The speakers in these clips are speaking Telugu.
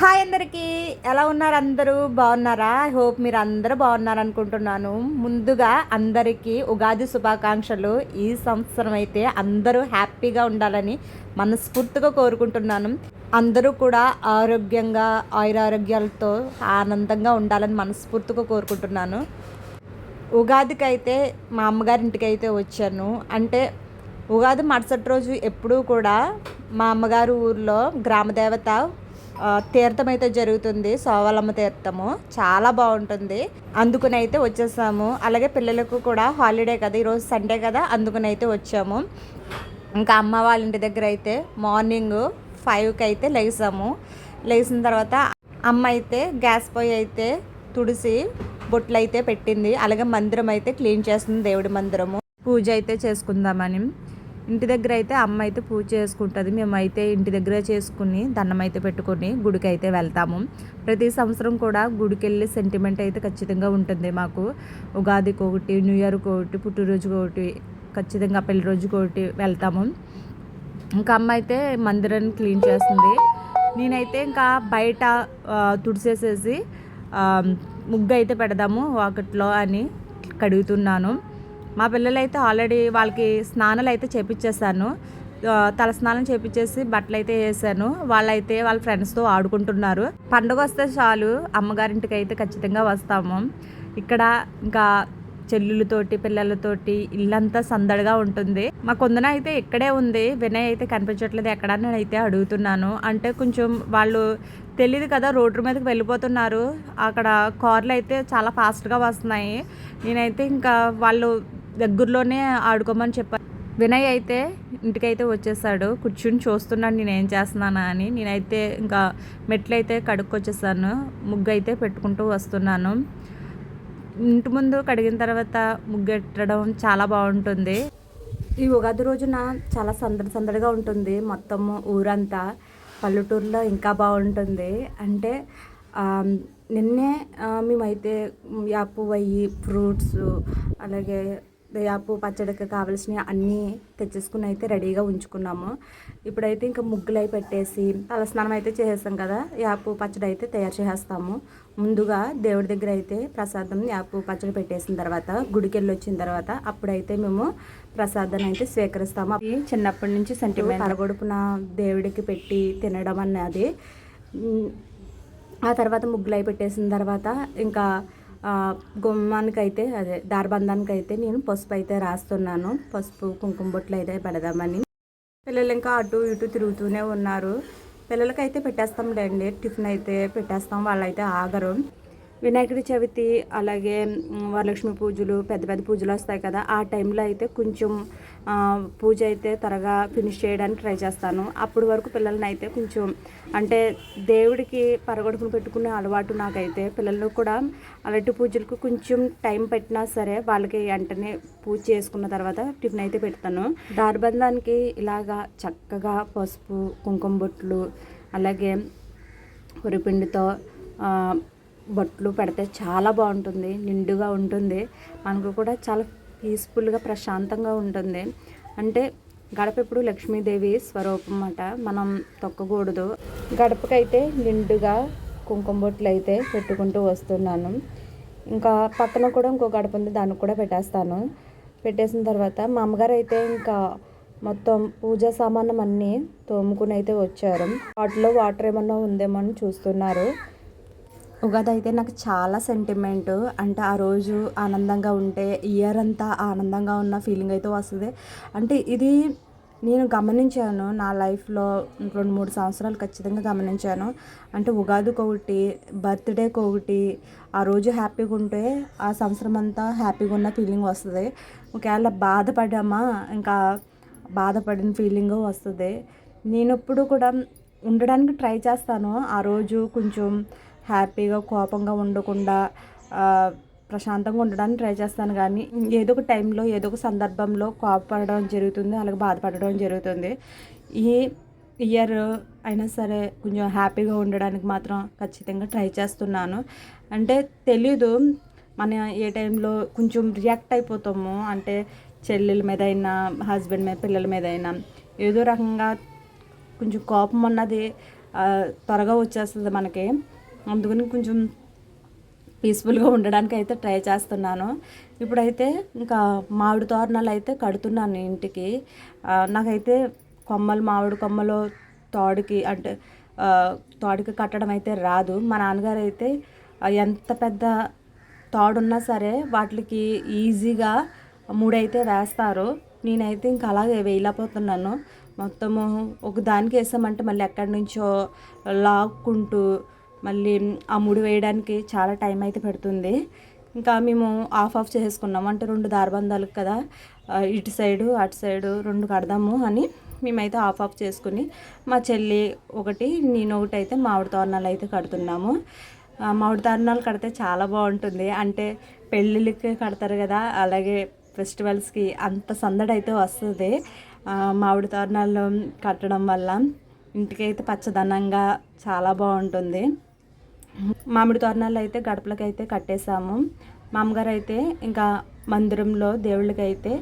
హాయ్ అందరికీ. ఎలా ఉన్నారు అందరూ? బాగున్నారా? ఐ హోప్ మీరు అందరూ బాగున్నారు అనుకుంటున్నాను ముందుగా అందరికీ ఉగాది శుభాకాంక్షలు. ఈ సంవత్సరం అయితే అందరూ హ్యాపీగా ఉండాలని మనస్ఫూర్తిగా కోరుకుంటున్నాను. అందరూ కూడా ఆరోగ్యంగా ఆయురారోగ్యాలతో ఆనందంగా ఉండాలని మనస్ఫూర్తిగా కోరుకుంటున్నాను. ఉగాదికి అయితే మా అమ్మగారింటికి అయితే వచ్చాను. అంటే ఉగాది మరుసటి రోజు ఎప్పుడూ కూడా మా అమ్మగారు ఊర్లో గ్రామదేవత తీర్థం అయితే జరుగుతుంది సోవాలమ్మ తీర్థము. చాలా బాగుంటుంది. అందుకుని అయితే వచ్చేసాము. అలాగే పిల్లలకు కూడా హాలిడే కదా ఈరోజు సండే కదా అందుకుని అయితే వచ్చాము. ఇంకా అమ్మ వాళ్ళ ఇంటి దగ్గర అయితే మార్నింగ్ ఫైవ్కి అయితే లేసాము. లేచిన తర్వాత అమ్మ అయితే గ్యాస్ పొయ్యి అయితే తుడిసి బొట్లు అయితే పెట్టింది. అలాగే మందిరం అయితే క్లీన్ చేస్తుంది దేవుడి మందిరము. పూజ అయితే చేసుకుందామని. ఇంటి దగ్గర అయితే అమ్మ అయితే పూజ చేసుకుంటుంది. మేమైతే ఇంటి దగ్గర చేసుకుని దండం అయితే పెట్టుకొని గుడికి అయితే వెళ్తాము. ప్రతి సంవత్సరం కూడా గుడికి వెళ్ళి సెంటిమెంట్ అయితే ఖచ్చితంగా ఉంటుంది మాకు. ఉగాదికి ఒకటి న్యూ ఇయర్కి ఒకటి పుట్టినరోజుకి ఒకటి ఖచ్చితంగా పెళ్ళి రోజుకి ఒకటి వెళ్తాము. ఇంకా అమ్మ అయితే మందిరాన్ని క్లీన్ చేస్తుంది. నేనైతే ఇంకా బయట తుడిసేసేసి ముగ్గు అయితే పెడదాము వాకట్లో అని కడుగుతున్నాను. మా పిల్లలు అయితే ఆల్రెడీ వాళ్ళకి స్నానాలు అయితే చేపించేశాను తల స్నానం చేపించేసి బట్టలు అయితే వేసాను. వాళ్ళైతే వాళ్ళ ఫ్రెండ్స్తో ఆడుకుంటున్నారు. పండుగ వస్తే చాలు అమ్మగారింటికి అయితే ఖచ్చితంగా వస్తాము. ఇక్కడ ఇంకా చెల్లులతోటి పిల్లలతోటి ఇల్లంతా సందడిగా ఉంటుంది. మా కొందన అయితే ఇక్కడే ఉంది. వినయ్ అయితే కనిపించట్లేదు ఎక్కడ నేనైతే అయితే అడుగుతున్నాను. అంటే కొంచెం వాళ్ళు తెలియదు కదా రోడ్డు మీదకి వెళ్ళిపోతున్నారు. అక్కడ కార్లు అయితే చాలా ఫాస్ట్గా వస్తున్నాయి. నేనైతే ఇంకా వాళ్ళు దగ్గరలోనే ఆడుకోమని చెప్పాను వినయ్ అయితే ఇంటికైతే వచ్చేసాడు. కూర్చుని చూస్తున్నాడు నేను ఏం చేస్తున్నానా అని. నేనైతే ఇంకా మెట్లు అయితే కడుక్కొచ్చేసాను. ముగ్గు అయితే పెట్టుకుంటూ వస్తున్నాను. ఇంటి ముందు కడిగిన తర్వాత ముగ్గెట్టడం చాలా బాగుంటుంది. ఈ ఉగాది రోజున చాలా సందడి సందడిగా ఉంటుంది. మొత్తం ఊరంతా పల్లెటూరులో ఇంకా బాగుంటుంది. అంటే నిన్నే మేమైతే యాపు అయ్యి ఫ్రూట్స్ అలాగే దయాపు పచ్చడికి కావాల్సిన అన్నీ తెచ్చేసుకుని అయితే రెడీగా ఉంచుకున్నాము. ఇప్పుడైతే ఇంకా ముగ్గులు అయి పెట్టేసి తలస్నానం అయితే చేసేసాం కదా యాపు పచ్చడి అయితే తయారు చేసేస్తాము. ముందుగా దేవుడి దగ్గర అయితే ప్రసాదం యాపు పచ్చడి పెట్టేసిన తర్వాత గుడికెళ్ళి వచ్చిన తర్వాత అప్పుడైతే మేము ప్రసాదాన్ని అయితే స్వీకరిస్తాము. అది చిన్నప్పటి నుంచి సెంటిమెంట్ అరగొడుపున దేవుడికి పెట్టి తినడం అన్నది. ఆ తర్వాత ముగ్గులు అయి పెట్టేసిన తర్వాత ఇంకా గుమ్మానికైతే అదే దారబంధానికి అయితే నేను పసుపు అయితే రాస్తున్నాను. పసుపు కుంకుమ బొట్లు అయితే పెడదామని. పిల్లలు ఇంకా అటు ఇటు తిరుగుతూనే ఉన్నారు. పిల్లలకైతే పెట్టేస్తాంలేండి టిఫిన్ అయితే పెట్టేస్తాం. వాళ్ళైతే ఆగరు. వినాయకుడి చవితి అలాగే వరలక్ష్మి పూజలు పెద్ద పెద్ద పూజలు వస్తాయి కదా. ఆ టైంలో అయితే కొంచెం పూజ అయితే త్వరగా ఫినిష్ చేయడానికి ట్రై చేస్తాను. అప్పటి వరకు పిల్లల్ని అయితే కొంచెం అంటే దేవుడికి పరగొడుకుని పెట్టుకునే అలవాటు నాకైతే పిల్లలు కూడా అలాంటి పూజలకు కొంచెం టైం పెట్టినా సరే వాళ్ళకి వెంటనే పూజ చేసుకున్న తర్వాత టిఫిన్ అయితే పెడతాను. దారిబంధానికి ఇలాగా చక్కగా పసుపు కుంకుమ బొట్లు అలాగే పొరిపిండితో బొట్లు పెడితే చాలా బాగుంటుంది నిండుగా ఉంటుంది. మనకు కూడా చాలా పీస్ఫుల్గా ప్రశాంతంగా ఉంటుంది. అంటే గడప ఎప్పుడు లక్ష్మీదేవి స్వరూపం అన్నమాట. మనం తొక్కకూడదు. గడపకైతే నిండుగా కుంకుమ బొట్లు అయితే పెట్టుకుంటూ వస్తున్నాను. ఇంకా పక్కన కూడా ఇంకో గడప ఉంది దానికి కూడా పెట్టేస్తాను. పెట్టేసిన తర్వాత మా అమ్మగారు అయితే ఇంకా మొత్తం పూజా సామానం అన్నీ తోముకుని అయితే వచ్చారు. వాటిలో వాటర్ ఏమన్నా ఉందేమో అని చూస్తున్నారు. ఉగాది అయితే నాకు చాలా సెంటిమెంట్ అంటే ఆ రోజు ఆనందంగా ఉంటే ఇయర్ అంతా ఆనందంగా ఉన్న ఫీలింగ్ అయితే వస్తుంది. అంటే ఇది నేను గమనించాను నా లైఫ్లో రెండు మూడు సంవత్సరాలు ఖచ్చితంగా గమనించాను. అంటే ఉగాదికి ఒకటి బర్త్డేకి ఒకటి ఆ రోజు హ్యాపీగా ఉంటే ఆ సంవత్సరం అంతా హ్యాపీగా ఉన్న ఫీలింగ్ వస్తుంది. ఒకవేళ బాధపడామా ఇంకా బాధపడిన ఫీలింగ్ వస్తుంది. నేను ఎప్పుడు కూడా ఉండడానికి ట్రై చేస్తాను. ఆ రోజు కొంచెం హ్యాపీగా కోపంగా ఉండకుండా ప్రశాంతంగా ఉండడానికి ట్రై చేస్తాను. కానీ ఏదో ఒక టైంలో ఏదో ఒక సందర్భంలో కోపపడడం జరుగుతుంది అలాగే బాధపడడం జరుగుతుంది. ఈ ఇయర్ అయినా సరే కొంచెం హ్యాపీగా ఉండడానికి మాత్రం ఖచ్చితంగా ట్రై చేస్తున్నాను. అంటే తెలీదు మన ఏ టైంలో కొంచెం రియాక్ట్ అయిపోతాము. అంటే చెల్లెల మీద అయినా హస్బెండ్ మీద పిల్లల మీద అయినా ఏదో రకంగా కొంచెం కోపం అన్నది త్వరగా వచ్చేస్తుంది మనకి. అందుకని కొంచెం పీస్ఫుల్గా ఉండడానికి అయితే ట్రై చేస్తున్నాను. ఇప్పుడైతే ఇంకా మామిడి తోరణాలు అయితే కడుతున్నాను ఇంటికి. నాకైతే కొమ్మలు మామిడి కొమ్మలు తోడుకి అంటే తోడికి తోడుకి కట్టడం అయితే రాదు. మా నాన్నగారు అయితే ఎంత పెద్ద తోడున్నా సరే వాటికి ఈజీగా మూడైతే వేస్తారు. నేనైతే ఇంకా అలాగే వేయలేకపోతున్నాను. మొత్తము ఒక దానికి వేసామంటే మళ్ళీ ఎక్కడి నుంచో లాక్కుంటూ మళ్ళీ ఆ ముడి వేయడానికి చాలా టైం అయితే పెడుతుంది. ఇంకా మేము ఆఫ్ ఆఫ్ చేసుకున్నాము అంటే రెండు దారబంధాలకు కదా. ఇటు సైడు అటు సైడు రెండు కడదాము అని మేమైతే ఆఫ్ ఆఫ్ చేసుకుని మా చెల్లి ఒకటి నేను ఒకటి అయితే మామిడి తోరణాలు అయితే కడుతున్నాము. ఆ, మామిడి తోరణాలు కడితే చాలా బాగుంటుంది. అంటే పెళ్ళిళ్ళకి కడతారు కదా. అలాగే ఫెస్టివల్స్కి అంత సందడి అయితే వస్తుంది. మామిడి తోరణాలు కట్టడం వల్ల ఇంటికైతే పచ్చదనంగా చాలా బాగుంటుంది. మామిడి తోరణాలు అయితే గడపలకి అయితే కట్టేశాము. మామగారు అయితే ఇంకా మందిరంలో దేవుళ్ళకి అయితే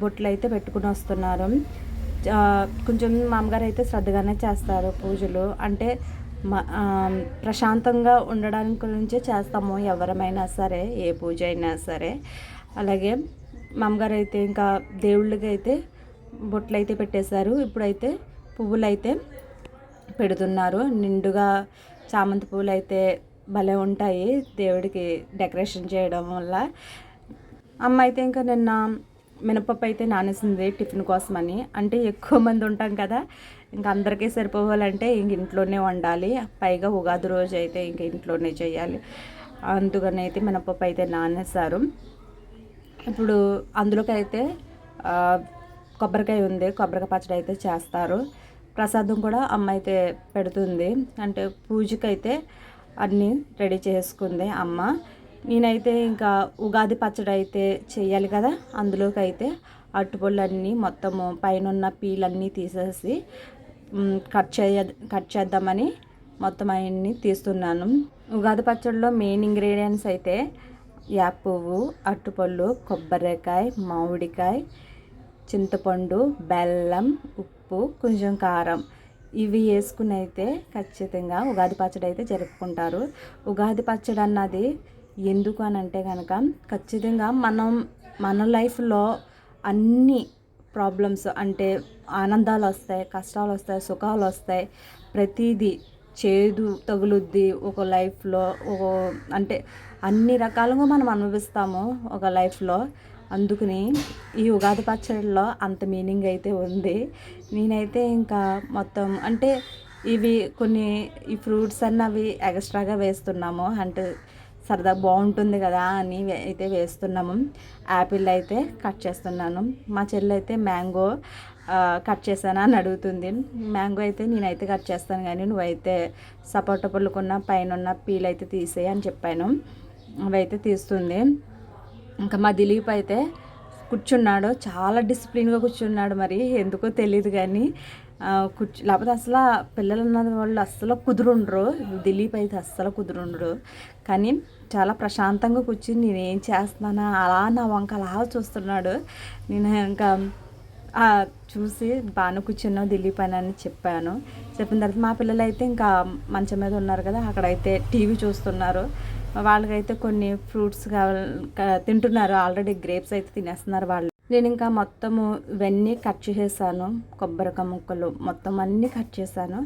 బొట్లు అయితే పెట్టుకుని వస్తున్నారు. కొంచెం మామగారు అయితే శ్రద్ధగానే చేస్తారు పూజలు. అంటే ప్రశాంతంగా ఉండడానికి గురించే చేస్తాము ఎవరమైనా సరే ఏ పూజ అయినా సరే. అలాగే మామగారు అయితే ఇంకా దేవుళ్ళకి అయితే బొట్లు అయితే పెట్టేశారు. ఇప్పుడైతే పువ్వులు అయితే పెడుతున్నారు. నిండుగా చామంతి పూలు అయితే భలే ఉంటాయి దేవుడికి డెకరేషన్ చేయడం వల్ల. అమ్మ అయితే ఇంకా నిన్న మినపప్పు అయితే నానేసింది టిఫిన్ కోసమని. అంటే ఎక్కువ మంది ఉంటాం కదా ఇంకా అందరికీ సరిపోవాలంటే ఇంక ఇంట్లోనే వండాలి. పైగా ఉగాది రోజు అయితే ఇంక ఇంట్లోనే చేయాలి. అందుకని అయితే మినపప్పు అయితే నానేశారు. ఇప్పుడు అందులోకి అయితే కొబ్బరికాయ ఉంది. కొబ్బరికాయ పచ్చడి అయితే చేస్తారు. ప్రసాదం కూడా అమ్మ అయితే పెడుతుంది. అంటే పూజకైతే అన్నీ రెడీ చేసుకుంది అమ్మ. నేనైతే ఇంకా ఉగాది పచ్చడి అయితే చేయాలి కదా. అందులోకి అయితే అట్టుపళ్ళన్నీ మొత్తము పైన ఉన్న పీలన్నీ తీసేసి కట్ చేయ కట్ చేద్దామని మొత్తం అవన్నీ తీస్తున్నాను. ఉగాది పచ్చడిలో మెయిన్ ఇంగ్రీడియంట్స్ అయితే యాప్ పువ్వు అట్టుపళ్ళు కొబ్బరికాయ మామిడికాయ చింతపండు బెల్లం ఉప్పు ఉప్పు కొంచెం కారం ఇవి వేసుకుని అయితే ఖచ్చితంగా ఉగాది పచ్చడి అయితే జరుపుకుంటారు. ఉగాది పచ్చడి అన్నది ఎందుకు అని అంటే కనుక ఖచ్చితంగా మనం మన లైఫ్లో అన్ని ప్రాబ్లమ్స్ అంటే ఆనందాలు వస్తాయి కష్టాలు వస్తాయి సుఖాలు వస్తాయి. ప్రతిదీ చేదు తగులుద్ది ఒక లైఫ్లో ఒక అంటే అన్ని రకాలుగా మనం అనుభవిస్తాము ఒక లైఫ్లో. అందుకని ఈ ఉగాది పచ్చడిలో అంత మీనింగ్ అయితే ఉంది. నేనైతే ఇంకా మొత్తం అంటే ఇవి కొన్ని ఈ ఫ్రూట్స్ అన్నవి ఎక్స్ట్రాగా వేస్తున్నాము. అంటే సరదా బాగుంటుంది కదా అని అయితే వేస్తున్నాము. యాపిల్ అయితే కట్ చేస్తున్నాను. మా చెల్లి అయితే మ్యాంగో కట్ చేశానా అని అడుగుతుంది. మ్యాంగో అయితే నేనైతే కట్ చేస్తాను కానీ నువ్వైతే సపోటా పళ్ళుకున్న పైన ఉన్న పీల్ అయితే తీసేయి అని చెప్పాను. అవైతే తీస్తుంది. ఇంకా మా దిలీప్ అయితే కూర్చున్నాడు చాలా డిసిప్లిన్గా కూర్చున్నాడు మరి ఎందుకో తెలియదు కానీ కూర్చు లేకపోతే అసలు పిల్లలు ఉన్న వాళ్ళు అస్సలు కుదురుండ్రు దిలీప్ అయితే అస్సలు కుదురుండ్రు. కానీ చాలా ప్రశాంతంగా కూర్చుని నేను ఏం చేస్తున్నానా అలా నా వంక అలా చూస్తున్నాడు. నేను ఇంకా చూసి బాగానే కూర్చున్నావు దిలీప్ అని అని చెప్పాను. చెప్పిన తర్వాత మా పిల్లలు అయితే ఇంకా మంచం మీద ఉన్నారు కదా అక్కడైతే టీవీ చూస్తున్నారు. వాళ్ళకైతే కొన్ని ఫ్రూట్స్ కావాలి తింటున్నారు. ఆల్రెడీ గ్రేప్స్ అయితే తినేస్తున్నారు వాళ్ళు. నేను ఇంకా మొత్తము ఇవన్నీ కట్ చేసేసాను. కొబ్బరికాయ ముక్కలు మొత్తం అన్నీ కట్ చేశాను.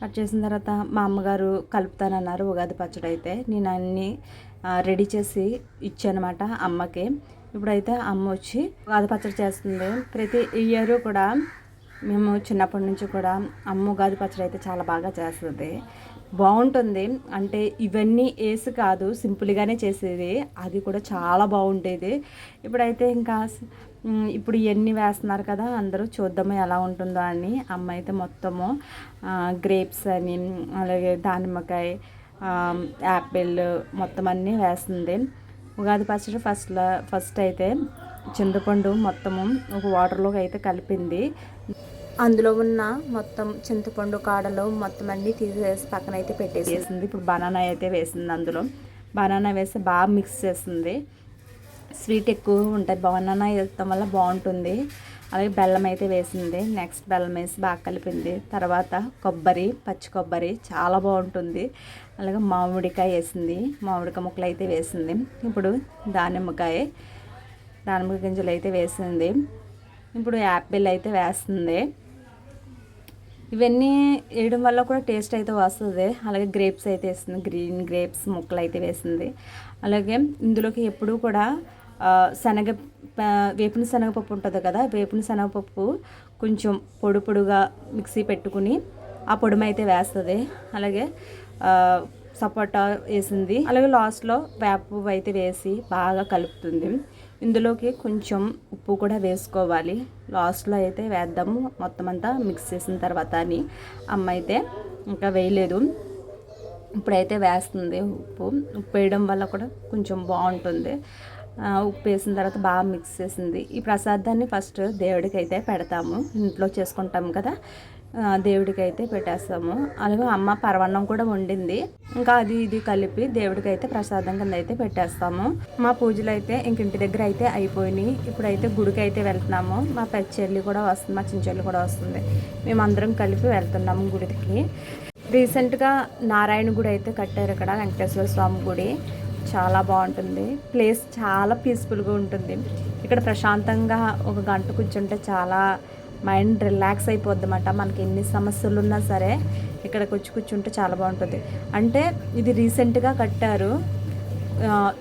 కట్ చేసిన తర్వాత మా అమ్మగారు కలుపుతానన్నారు ఉగాది పచ్చడి అయితే. నేను అన్నీ రెడీ చేసి ఇచ్చానమాట అమ్మకి. ఇప్పుడైతే అమ్మ వచ్చి ఉగాది పచ్చడి చేస్తుంది. ప్రతి ఇయర్ కూడా మేము చిన్నప్పటి నుంచి కూడా అమ్మ ఉగాది పచ్చడి అయితే చాలా బాగా చేస్తుంది. బాగుంటుంది. అంటే ఇవన్నీ వేసి కాదు సింపుల్గానే చేసేది. అది కూడా చాలా బాగుండేది. ఇప్పుడైతే ఇంకా ఇప్పుడు ఇవన్నీ వేస్తున్నారు కదా అందరూ చూద్దాము ఎలా ఉంటుందో అని. అమ్మ అయితే మొత్తము గ్రేప్స్ అని అలాగే దానిమ్మకాయ యాపిల్ మొత్తం అన్నీ వేస్తుంది. ఉగాది పచ్చడి ఫస్ట్లో ఫస్ట్ అయితే చింతపండు మొత్తము ఒక వాటర్లోకి అయితే కలిపింది. అందులో ఉన్న మొత్తం చింతపండు కాడలు మొత్తం అన్నీ తీసేసి పక్కన అయితే పెట్టేసేసింది ఇప్పుడు బనానా అయితే వేసింది అందులో. బనానా వేసి బాగా మిక్స్ చేస్తుంది. స్వీట్ ఎక్కువ ఉంటాయి బనానా వేయడం వల్ల బాగుంటుంది. అలాగే బెల్లం అయితే వేసింది. నెక్స్ట్ బెల్లం వేసి బాగా కలిపింది. తర్వాత కొబ్బరి పచ్చి కొబ్బరి చాలా బాగుంటుంది. అలాగే మామిడికాయ వేసింది. మామిడికాయ ముక్కలు అయితే వేసింది. ఇప్పుడు దానిమ్మకాయ దానిమ్మ గింజలు అయితే వేసింది. ఇప్పుడు యాపిల్ అయితే వేస్తుంది. ఇవన్నీ వేయడం వల్ల కూడా టేస్ట్ అయితే వస్తుంది. అలాగే గ్రేప్స్ అయితే వేస్తుంది. గ్రీన్ గ్రేప్స్ ముక్కలు అయితే వేసింది అలాగే ఇందులోకి ఎప్పుడూ కూడా శనగ ప- వేపిన శనగపప్పు ఉంటుంది కదా వేపిన శనగపప్పు కొంచెం పొడి పొడిగా మిక్సీ పెట్టుకుని ఆ పొడిమైతే వేస్తుంది. అలాగే సపోటా వేసింది. అలాగే లాస్ట్లో వేప అయితే వేసి బాగా కలుపుతుంది. ఇందులోకి కొంచెం ఉప్పు కూడా వేసుకోవాలి. లాస్ట్లో అయితే వేద్దాము. మొత్తం అంతా మిక్స్ చేసిన తర్వాత అని అమ్మ అయితే ఇంకా వేయలేదు. ఇప్పుడైతే వేస్తుంది ఉప్పు. ఉప్పు వేయడం వల్ల కూడా కొంచెం బాగుంటుంది. ఉప్పు వేసిన తర్వాత బాగా మిక్స్ చేసింది. ఈ ప్రసాదాన్ని ఫస్ట్ దేవుడికి అయితే పెడతాము. ఇంట్లో చేసుకుంటాం కదా. దేవుడికి అయితే పెట్టేస్తాము. అలాగే అమ్మ పరవన్నం కూడా వండింది. ఇంకా అది ఇది కలిపి దేవుడికి అయితే ప్రసాదం కింద అయితే పెట్టేస్తాము. మా పూజలు అయితే ఇంక ఇంటి దగ్గర అయితే అయిపోయినాయి. ఇప్పుడైతే గుడికి అయితే వెళ్తున్నాము. మా పెద్ద చెల్లి కూడా వస్తుంది మా చిన్న చెల్లి కూడా వస్తుంది. మేమందరం కలిపి వెళ్తున్నాము గుడికి. రీసెంట్గా నారాయణ గుడి అయితే కట్టారు ఇక్కడ వెంకటేశ్వర స్వామి గుడి. చాలా బాగుంటుంది. ప్లేస్ చాలా పీస్ఫుల్గా ఉంటుంది. ఇక్కడ ప్రశాంతంగా ఒక గంట కూర్చుంటే చాలా మైండ్ రిలాక్స్ అయిపోద్ది అన్నమాట మనకి ఎన్ని సమస్యలు ఉన్నా సరే ఇక్కడికి వచ్చి కూర్చుంటే చాలా బాగుంటుంది. అంటే ఇది రీసెంట్గా కట్టారు.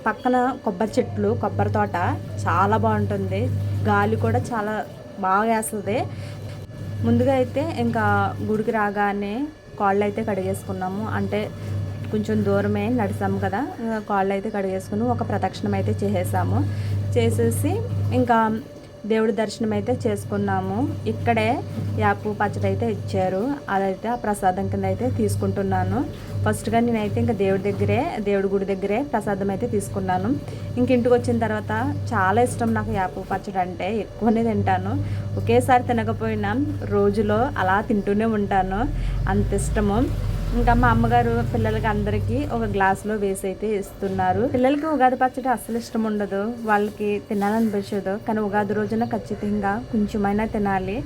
పక్కన కొబ్బరి చెట్లు కొబ్బరి తోట చాలా బాగుంటుంది. గాలి కూడా చాలా బాగా వేస్తుంది. ముందుగా అయితే ఇంకా గుడికి రాగానే కాళ్ళు అయితే కడిగేసుకున్నాము. అంటే కొంచెం దూరమే నడిచాము కదా కాళ్ళు అయితే కడిగేసుకుని ఒక ప్రదక్షిణం అయితే చేసేసాము. చేసేసి ఇంకా దేవుడి దర్శనం అయితే చేసుకున్నాము. ఇక్కడే యాపు పచ్చడి అయితే ఇచ్చారు. అదైతే ఆ ప్రసాదం కింద అయితే తీసుకుంటున్నాను. ఫస్ట్గా నేనైతే ఇంకా దేవుడి దగ్గరే దేవుడి గుడి దగ్గరే ప్రసాదం అయితే తీసుకున్నాను. ఇంక ఇంటికి వచ్చిన తర్వాత చాలా ఇష్టం నాకు యాపు పచ్చడి అంటే ఎక్కువనే తింటాను. ఒకేసారి తినకపోయినా రోజులో అలా తింటూనే ఉంటాను. అంత ఇష్టము. ఇంకా మా అమ్మగారు పిల్లలకి అందరికీ ఒక గ్లాస్లో వేసి అయితే ఇస్తున్నారు. పిల్లలకి ఉగాది పచ్చడి అస్సలు ఇష్టం ఉండదు. వాళ్ళకి తినాలనిపించదు. కానీ ఉగాది రోజున ఖచ్చితంగా కొంచెమైనా తినాలి.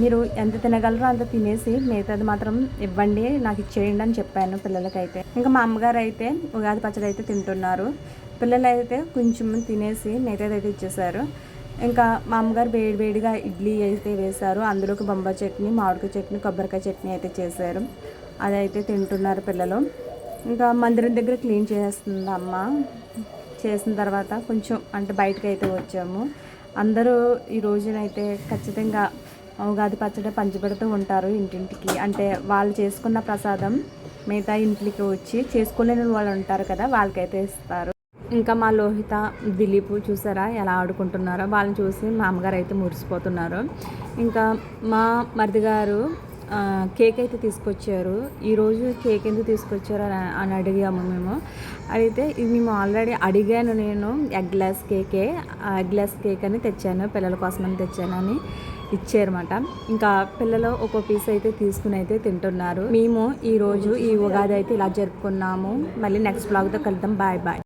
మీరు ఎంత తినగలరో అంత తినేసి మిగతాది మాత్రం ఇవ్వండి. నాకు ఇచ్చేయండి అని చెప్పాను పిల్లలకైతే. ఇంకా మా అమ్మగారు అయితే ఉగాది పచ్చడి అయితే తింటున్నారు. పిల్లలు అయితే కొంచెం తినేసి మిగతాది అయితే ఇచ్చేసారు ఇంకా మా అమ్మగారు వేడి వేడిగా ఇడ్లీ అయితే వేశారు. అందులోకి బొంబాయి చట్నీ మామిడికాయ చట్నీ కొబ్బరికాయ చట్నీ అయితే చేశారు. అదైతే తింటున్నారు పిల్లలు. ఇంకా మందిరం దగ్గర క్లీన్ చేస్తుంది అమ్మ. చేసిన తర్వాత కొంచెం అంటే బయటకు అయితే వచ్చాము. అందరూ ఈ రోజునైతే ఖచ్చితంగా ఉగాది పచ్చడి పంచిపెడుతూ ఉంటారు ఇంటింటికి. అంటే వాళ్ళు చేసుకున్న ప్రసాదం మిగతా ఇంటికి వచ్చి చేసుకోలేని వాళ్ళు ఉంటారు కదా వాళ్ళకైతే ఇస్తారు. ఇంకా మా లోహిత దిలీప్ చూసారా ఎలా ఆడుకుంటున్నారో? వాళ్ళని చూసి మా అమ్మగారు అయితే మురిసిపోతున్నారు. ఇంకా మా మరిది గారు కేక్ అయితే తీసుకొచ్చారు. ఈరోజు కేక్ ఎందుకు తీసుకొచ్చారు అని అని అడిగాము మేము. అయితే ఇది మేము ఆల్రెడీ అడిగాను నేను ఎగ్ గ్లాస్ కేకే ఎగ్ గ్లాస్ కేక్ అని తెచ్చాను పిల్లల కోసమని తెచ్చానని ఇచ్చారన్నమాట. ఇంకా పిల్లలు ఒక్కో పీస్ అయితే తీసుకుని అయితే తింటున్నారు. మేము ఈరోజు ఈ ఉగాది అయితే ఇలా జరుపుకున్నాము. మళ్ళీ నెక్స్ట్ బ్లాగ్తో కలుద్దాం. Bye bye.